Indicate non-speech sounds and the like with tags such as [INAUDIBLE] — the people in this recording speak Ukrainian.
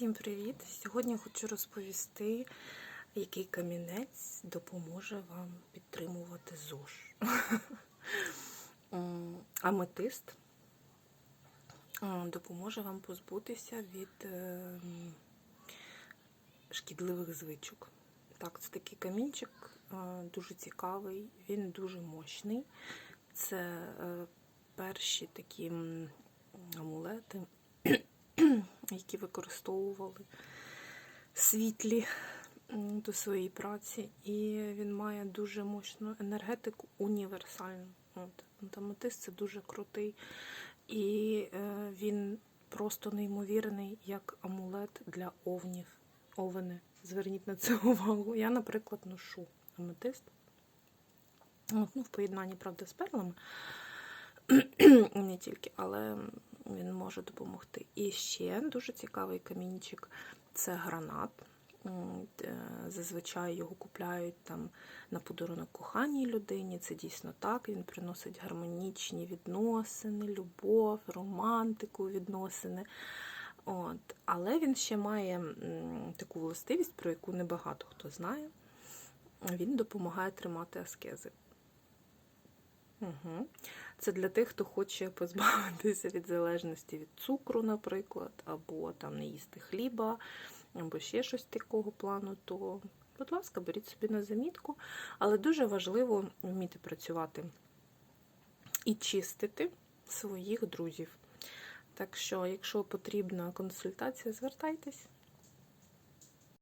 Всім привіт! Сьогодні хочу розповісти, який камінець допоможе вам підтримувати ЗОЖ. [LAUGHS] Аметист допоможе вам позбутися від е, шкідливих звичок. Так, це такий камінчик, дуже цікавий, він дуже мощний. Це е, перші такі амулети які використовували світлі до своєї праці, і він має дуже мощну енергетику універсальну. От. Аметист це дуже крутий, і е, він просто неймовірний як амулет для овнів. Овени. Зверніть на це [LAUGHS] увагу. Я, наприклад, ношу аметист. От, ну, в поєднанні, правда, з перлами. [CLEARS THROAT] Не тільки, але він може допомогти. І ще дуже цікавий камінчик це гранат. Е, Зазвичай його купляють там на подарунок коханій людині. Це дійсно так. Він приносить гармонічні відносини, любов, романтику відносини. От. Але він ще має таку властивість, про яку небагато хто знає. Він допомагає тримати аскези. Угу. Це для тих, хто хоче позбавитися від залежності від цукру, наприклад, або там не їсти хліба, або ще щось такого плану, то, будь ласка, беріть собі на замітку. Але дуже важливо вміти працювати і чистити своїх друзів. Так що, якщо потрібна консультація, звертайтесь.